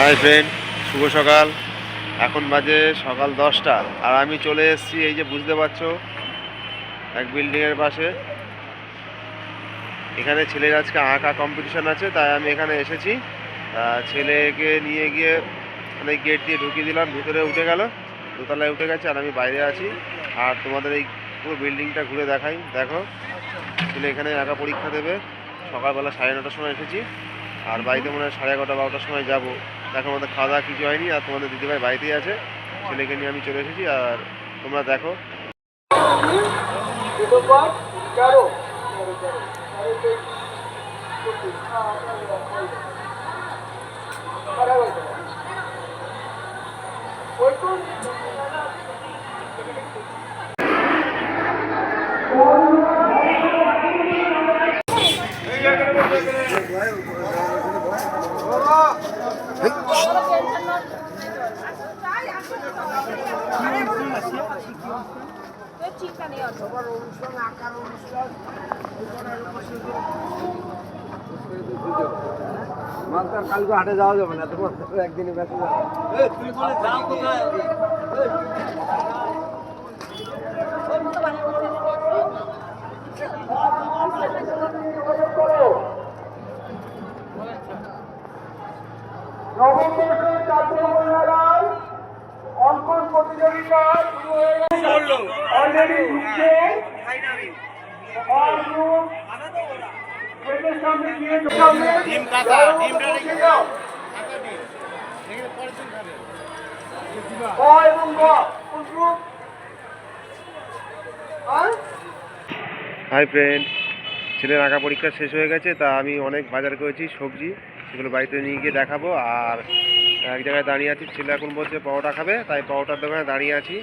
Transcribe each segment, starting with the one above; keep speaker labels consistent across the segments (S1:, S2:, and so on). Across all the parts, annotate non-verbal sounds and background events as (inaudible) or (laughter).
S1: Hi friend, শুভ সকাল। এখন বাজে সকাল দশটা, আর আমি চলে এসেছি এই যে বুঝতে পারছ, এক বিল্ডিংয়ের পাশে। এখানে ছেলের আজকে আঁকা কম্পিটিশন আছে, তাই আমি এখানে এসেছি। ছেলেকে নিয়ে গিয়ে মানে গেট দিয়ে ঢুকিয়ে দিলাম, ভিতরে উঠে গেল। দোতলায় উঠে গেছে আর আমি বাইরে আছি। আর তোমাদের এই পুরো বিল্ডিংটা ঘুরে দেখাই, দেখো। ছেলে এখানে আঁকা পরীক্ষা দেবে। সকালবেলা সাড়ে নটার সময় এসেছি। আর বাড়িতে মনে হয় সাড়ে এগারোটা, বারোটার সময় যাব। দেখো আমাদের খাওয়া দাওয়া কিছু হয়নি আর তোমাদের দিদি ভাই বাড়িতেই আছে। ছেলেকে নিয়ে আমি চলে এসেছি আর তোমরা দেখো।
S2: কালকে হাটে যাওয়া যাবে না তোমার একদিনে ব্যস্ত
S3: অঙ্কন প্রতিযোগিতা শুরু হয়ে গেছে অলরেডি ঢুকছে
S1: হাই ফ্রেন্ড ছেলের আঁকা পরীক্ষা শেষ হয়ে গেছে, তা আমি অনেক বাজার করেছি সবজি, সেগুলো বাড়িতে নিয়ে গিয়ে দেখাবো, আর এক জায়গায় দাঁড়িয়ে আছি, ছেলে এখন বলছে পাওয়াটা খাবে, তাই পাওয়াটার দোকানে দাঁড়িয়ে আছি।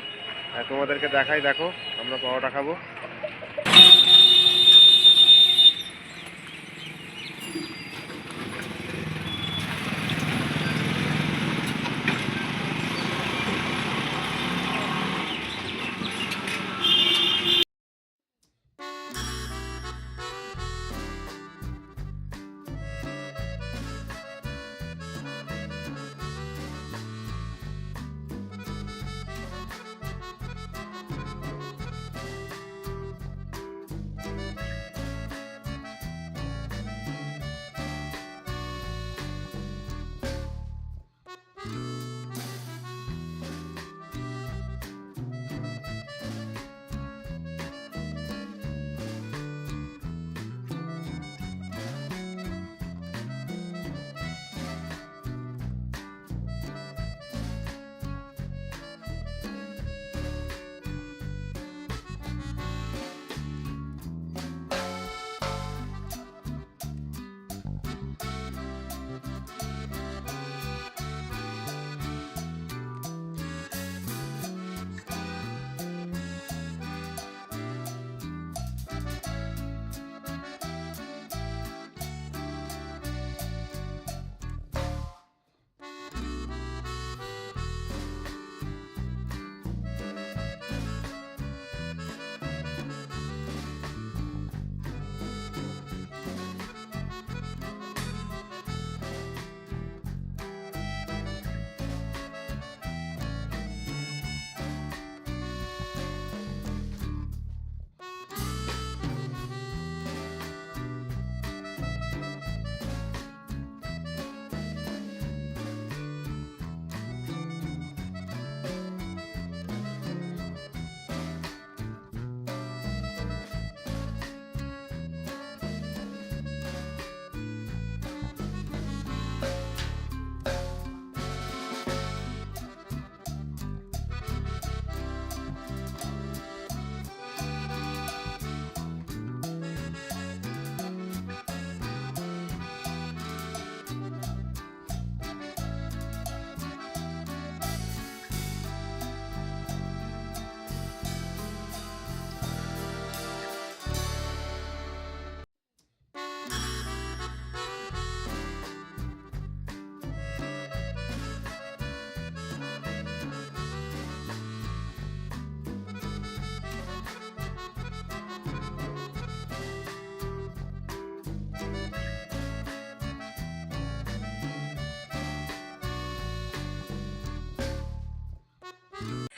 S1: তোমাদেরকে দেখাই, দেখো, আমরা পাওয়াটা খাব।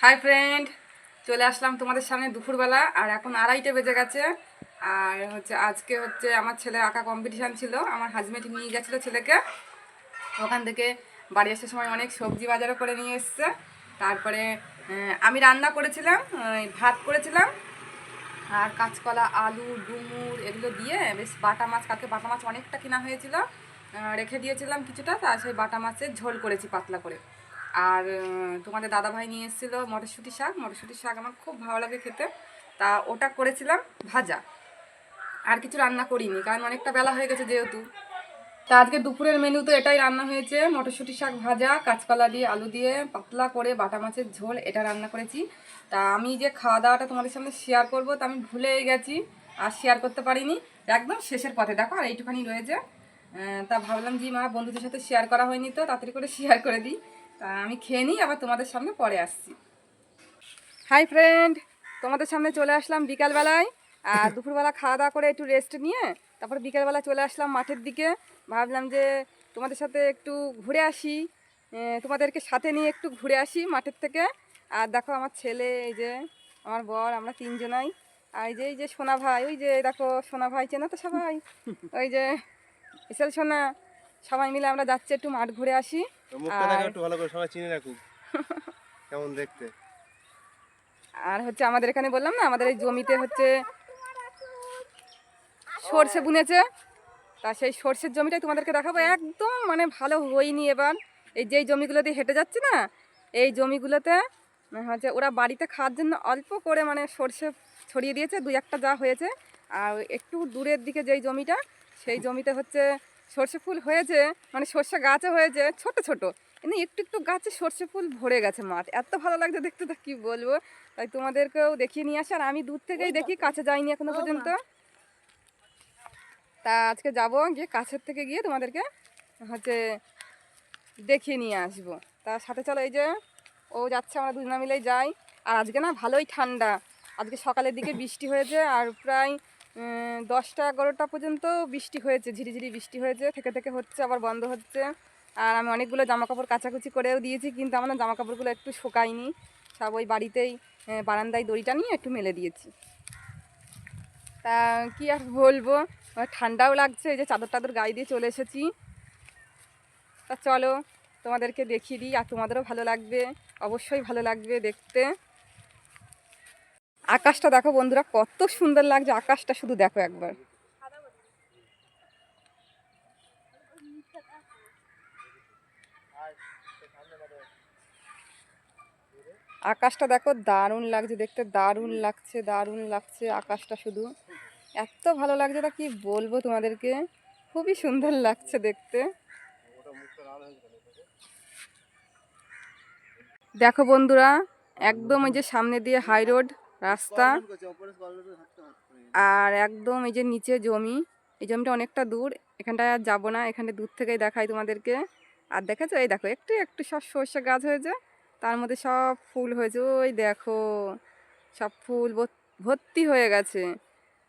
S4: হাই ফ্রেন্ড চলে আসলাম তোমাদের সামনে দুপুরবেলা, আর এখন আড়াইটে বেজে গেছে। আর হচ্ছে আজকে হচ্ছে আমার ছেলে আঁকা কম্পিটিশান ছিল, আমার হাজব্যান্ড নিয়ে গেছিল ছেলেকে। ওখান থেকে বাড়ি আসার সময় অনেক সবজি বাজারও করে নিয়ে এসছে। তারপরে আমি রান্না করেছিলাম ভাত করেছিলাম। আর কাঁচকলা, আলু, ডুমুর এগুলো দিয়ে বেশ বাটা মাছ, কালকে বাটা মাছ অনেকটা কেনা হয়েছিল। রেখে দিয়েছিলাম কিছুটা, তা সেই বাটা মাছের ঝোল করেছি পাতলা করে। আর তোমাদের দাদাভাই নিয়ে এসেছিল মটরশুঁটি শাক। মটরশুঁটি শাক আমার খুব ভালো লাগে খেতে। তা ওটা করেছিলাম ভাজা। আর কিছু রান্না করিনি, কারণ অনেকটা বেলা হয়ে গেছে যেহেতু। তা আজকে দুপুরের মেনু তো এটাই রান্না হয়েছে। মটরশুঁটি শাক ভাজা, কাঁচকলা দিয়ে আলু দিয়ে পাতলা করে বাটা মাছের ঝোল, এটা রান্না করেছি। তা আমি যে খাওয়া দাওয়াটা তোমাদের সামনে শেয়ার করব তা আমি ভুলেই গেছি আর শেয়ার করতে পারিনি। একদম শেষের পথে, দেখো আর এইটুখানি রয়েছে। তা ভাবলাম যে, মা বন্ধুদের সাথে শেয়ার করা হয়নি তো, তাড়াতাড়ি করে শেয়ার করে দিই। তা আমি খেয়ে নিই আবার তোমাদের সামনে পরে আসছি। হাই ফ্রেন্ড তোমাদের সামনে চলে আসলাম বিকালবেলায়। আর (laughs) দুপুরবেলা খাওয়া দাওয়া করে একটু রেস্ট নিয়ে তারপর বিকালবেলা চলে আসলাম মাঠের দিকে। ভাবলাম যে তোমাদের সাথে একটু ঘুরে আসি। তোমাদেরকে সাথে নিয়ে একটু ঘুরে আসি মাঠের থেকে। আর দেখো আমার ছেলে এই যে আমার বর আমরা তিনজনাই। আর এই যে এই যে সোনা ভাই ওই যে দেখো সোনা ভাই চেনা তো সবাই? (laughs) ওই যে এসেল সোনা সবাই মিলে আমরা যাচ্ছি একটু মাঠ ঘুরে আসি।
S1: মুখটা দেখো
S4: আর-
S1: একটু ভালো করে সবাই চিনে রাখুক। কেমন দেখতে?
S4: আর হচ্ছে আমাদের এখানে বললাম না আমাদের এই জমিতে হচ্ছে সর্ষে বুনেছে। তা সেই সর্ষের জমিটাই তোমাদেরকে দেখাবো। একদম মানে ভালো হয়নি এবার। এই যেই জমিগুলো দিয়ে হেঁটে যাচ্ছে না এই জমিগুলোতে মানে হচ্ছে ওরা বাড়িতে খাওয়ার জন্য অল্প করে মানে সর্ষে ছড়িয়ে দিয়েছে দুই একটা যা হয়েছে। আর একটু দূরের দিকে যেই জমিটা সেই জমিতে হচ্ছে সর্ষে ফুল হয়েছে মানে সর্ষে গাছও হয়েছে ছোট ছোট। কিন্তু একটু একটু গাছে সর্ষে ফুল ভরে গেছে মাঠ। এত ভালো লাগছে দেখতে তো কী বলব? তাই তোমাদেরকেও দেখিয়ে নিয়ে আসি আর আমি দূর থেকেই দেখি কাছে যাইনি এখনও পর্যন্ত। তা আজকে যাব গিয়ে কাছের থেকে গিয়ে তোমাদেরকে হচ্ছে দেখিয়ে নিয়ে আসব। তার সাথে চলো এই যে ও যাচ্ছে আমরা দুজনা মিলেই যাই। আর আজকে না ভালোই ঠান্ডা। আজকে সকালের দিকে বৃষ্টি হয়েছে আর প্রায় দশটা এগারোটা পর্যন্ত বৃষ্টি হয়েছে, ঝিরিঝিরি বৃষ্টি হয়েছে, থেকে থেকে হচ্ছে আবার বন্ধ হচ্ছে। আর আমি অনেকগুলো জামা কাপড় কাচাকুচি করেও দিয়েছি, কিন্তু আমার না জামা কাপড়গুলো একটু শোকায়নি। সব ওই বাড়িতেই বারান্দায় দড়িটা নিয়ে একটু মেলে দিয়েছি। তা, কি আর বলব? ঠান্ডাও লাগছে, এই যে চাদর টাদর গায়ে দিয়ে চলে এসেছি। তা চলো তোমাদেরকে দেখিয়ে দিই, আর তোমাদেরও ভালো লাগবে, অবশ্যই ভালো লাগবে দেখতে। আকাশটা দেখো বন্ধুরা, কত সুন্দর লাগছে আকাশটা শুধু দেখো একবার। আকাশটা দেখো দারুণ লাগছে দেখতে, দারুণ লাগছে দারুণ লাগছে আকাশটা শুধু। এত ভালো লাগছে তা কি বলব তোমাদেরকে? খুবই সুন্দর লাগছে দেখতে। দেখো বন্ধুরা, একদম ওই যে সামনে দিয়ে হাই রোড রাস্তা আর একদম এই যে নিচে জমি এই জমিটা অনেকটা দূর এখানটায় আর যাব না এখানে দূর থেকেই দেখাই তোমাদেরকে। আর দেখেছ? এই দেখো একটু একটু সব সর্ষে গাছ হয়েছে তার মধ্যে সব ফুল হয়েছে ওই দেখো সব ফুল ভর- ভর্তি হয়ে গেছে।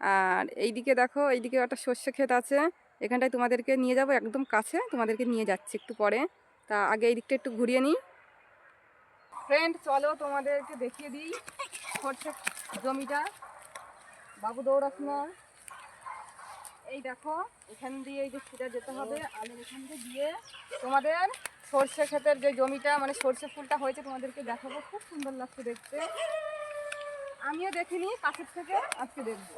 S4: আর এইদিকে দেখো এইদিকে একটা সর্ষে ক্ষেত আছে এখানটায় তোমাদেরকে নিয়ে যাব একদম কাছে তোমাদেরকে নিয়ে যাচ্ছি একটু পরে। তা আগে এই দিকটা একটু ঘুরিয়ে নিই। ফ্রেন্ড চলো তোমাদেরকে দেখিয়ে দিই সর্ষে জমিটা। বাবু দৌড়াস না। এই দেখো, এখান দিয়ে এই যে সোজা যেতে হবে। আলুর এখান দিয়ে গিয়ে তোমাদের সর্ষে ক্ষেতের যে জমিটা মানে সর্ষে ফুলটা হয়েছে তোমাদেরকে দেখাবো। খুব সুন্দর লাগছে দেখতে। আমিও দেখিনি কাছের থেকে আজকে দেখব।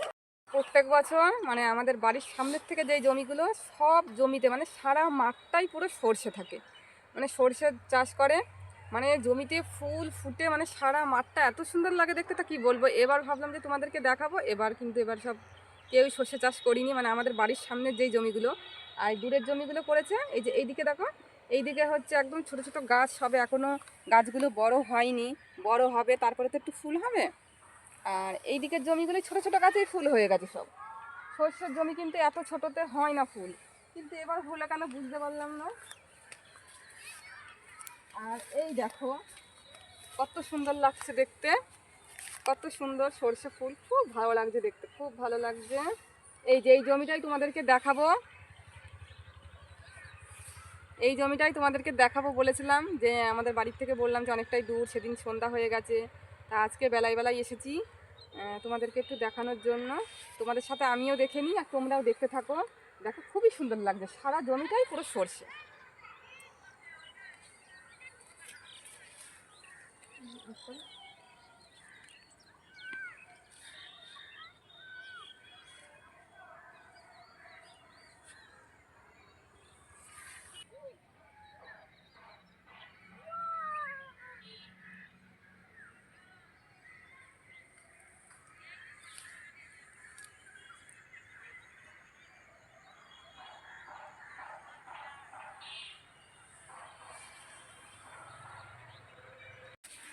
S4: প্রত্যেক বছর মানে আমাদের বাড়ির সামনের থেকে যে জমিগুলো, সব জমিতে মানে সারা মাঠটাই পুরো সর্ষে থাকে। মানে সর্ষে চাষ করে মানে জমিতে ফুল ফুটে মানে সারা মাঠটা এত সুন্দর লাগে দেখতে, তা কি বলব? এবার ভাবলাম যে তোমাদেরকে দেখাবো। এবার কিন্তু এবার সব কেউ সর্ষে চাষ করিনি মানে আমাদের বাড়ির সামনের যেই জমিগুলো, আর দূরের জমিগুলো করেছে এই যে এইদিকে দেখো, এইদিকে হচ্ছে একদম ছোট ছোট গাছ সবে এখনও গাছগুলো বড় হয়নি, বড় হবে, তারপরে তো একটু ফুল হবে, আর এই দিকের জমিগুলো ছোট ছোট গাছেই ফুল হয়ে গেছে সব। সর্ষের জমি কিন্তু এত ছোটতে হয় না ফুল, কিন্তু এবার হলো কেন বুঝতে পারলাম না। আর এই দেখো, কত সুন্দর লাগছে দেখতে। কত সুন্দর সর্ষে ফুল, খুব ভালো লাগছে দেখতে, খুব ভালো লাগছে। এই যে, এই জমিটাই তোমাদেরকে দেখাবো। এই জমিটাই তোমাদেরকে দেখাবো, বলেছিলাম যে আমাদের বাড়ির থেকে বললাম যে অনেকটাই দূর, সেদিন সন্ধ্যা হয়ে গেছে। তা আজকে বেলায় বেলায় এসেছি তোমাদেরকে একটু দেখানোর জন্য। তোমাদের সাথে আমিও দেখে নিই, আর তোমরাও দেখতে থাকো। দেখো, খুবই সুন্দর লাগছে, সারা জমিটাই পুরো সর্ষে।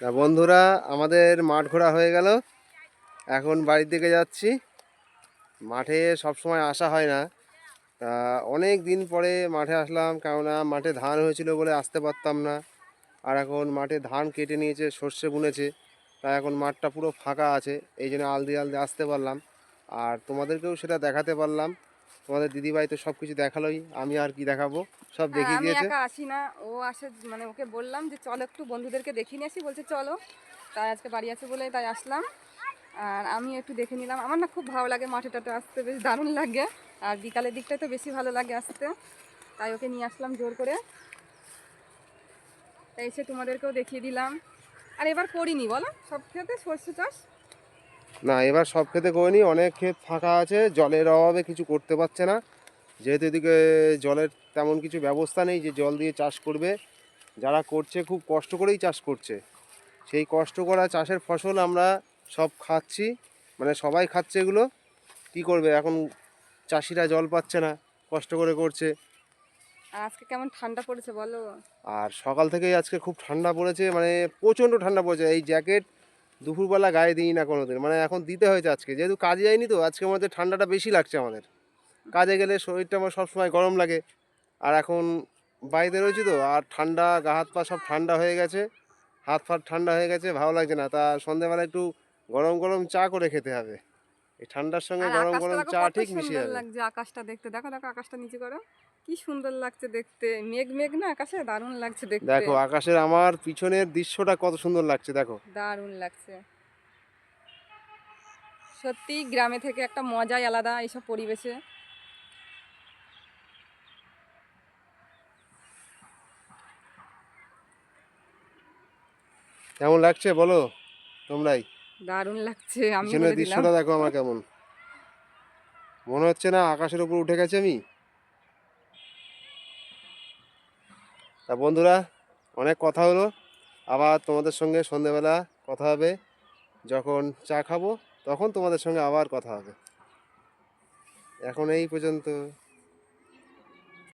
S1: তা বন্ধুরা, আমাদের মাঠ ঘোরা হয়ে গেল। এখন বাড়ির দিকে যাচ্ছি। মাঠে সব সময় আসা হয় না। তা অনেক দিন পরে মাঠে আসলাম, কেননা মাঠে ধান হয়েছিল বলে আসতে পারতাম না। আর এখন মাঠে ধান কেটে নিয়েছে, সর্ষে বুনেছে। তা এখন মাঠটা পুরো ফাঁকা আছে, এই জন্য আলদি আলদি আসতে পারলাম। আর তোমাদেরকেও সেটা দেখাতে পারলাম। তোমাদের দিদিভাই তো সব কিছু দেখালোই আমি আর কি দেখাবো? সব
S4: হ্যাঁ,
S1: দেখিয়ে
S4: আমি একা আসি না ও আসে মানে ওকে বললাম যে চলো একটু বন্ধুদেরকে দেখিয়ে নিয়ে আসি বলছে চলো। তাই আজকে বাড়ি আছে বলে তাই আসলাম। আর আমি একটু দেখে নিলাম। আমার না খুব ভালো লাগে মাঠে টাটে আসতে বেশ দারুণ লাগে। আর বিকালের দিকটাই তো বেশি ভালো লাগে আসতে। তাই ওকে নিয়ে আসলাম জোর করে। তাই এসে তোমাদেরকেও দেখিয়ে দিলাম। আর এবার করিনি বলো? সব ক্ষেত্রে সর্ষে চাষ?
S1: না এবার সব ক্ষেতে করিনি অনেক ক্ষেত ফাঁকা আছে জলের অভাবে কিছু করতে পারছে না। যেহেতু এদিকে জলের তেমন কিছু ব্যবস্থা নেই যে জল দিয়ে চাষ করবে। যারা করছে খুব কষ্ট করেই চাষ করছে। সেই কষ্ট করা চাষের ফসল আমরা সব খাচ্ছি। মানে সবাই খাচ্ছে এগুলো। কি করবে? এখন চাষিরা জল পাচ্ছে না কষ্ট করে করছে।
S4: আর আজকে কেমন ঠান্ডা পড়েছে বলো?
S1: আর সকাল থেকেই আজকে খুব ঠান্ডা পড়েছে মানে প্রচণ্ড ঠান্ডা পড়েছে। এই জ্যাকেট দুপুরবেলা গায়ে দিই না কোনোদিন। মানে এখন দিতে হয়েছে আজকে। যেহেতু কাজে যাইনি তো আজকে আমাদের ঠান্ডাটা বেশি লাগছে আমাদের। কাজে গেলে শরীরটা আমার সবসময় গরম লাগে। আর এখন বাড়িতে রয়েছি তো আর ঠান্ডা গা হাত পা সব ঠান্ডা হয়ে গেছে। হাত ফাত ঠান্ডা হয়ে গেছে ভালো লাগছে না। তা সন্ধ্যেবেলা একটু গরম গরম চা করে খেতে হবে। এই ঠান্ডার সঙ্গে গরম গরম চা ঠিক মিশে যাবে।
S4: লাগছে আকাশটা দেখতে। দেখো দেখো আকাশটা নিচে করো। কি সুন্দর লাগছে দেখতে। মেঘ মেঘ না আকাশে? দারুণ লাগছে দেখতে।
S1: দেখো আকাশের আমার পিছনের দৃশ্যটা কত সুন্দর লাগছে দেখো।
S4: দারুণ লাগছে। সত্যি গ্রামে থেকে একটা মজাই আলাদা এইসব পরিবেশে।
S1: কেমন লাগছে বলো তোমরাই?
S4: দারুণ লাগছে আমি
S1: দৃশ্যটা দেখো আমার কেমন। মনে হচ্ছে না আকাশের উপর উঠে গেছে আমি? তা বন্ধুরা, অনেক কথা হলো। আবার তোমাদের সঙ্গে সন্ধেবেলা কথা হবে। যখন চা খাব, তখন তোমাদের সঙ্গে আবার কথা হবে। এখন এই পর্যন্ত।